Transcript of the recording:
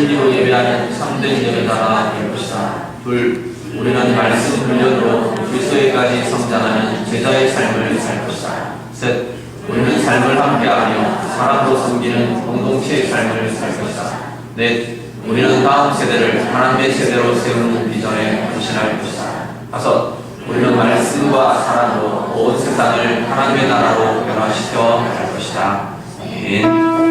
진리로 예배하는 참된 예배자가 되옵시다. 둘, 우리는 말씀 훈련으로 그리스도에까지 성장하는 제자의 삶을 살 것이다. 셋, 우리는 삶을 함께하며 사람도 섬기는 공동체의 삶을 살 것이다. 넷, 우리는 다음 세대를 하나님의 세대로 세우는 비전에 헌신할 것이다. 다섯, 우리는 말씀과 사랑으로 온 세상을 하나님의 나라로 변화시켜 갈 것이다. 아멘. 오늘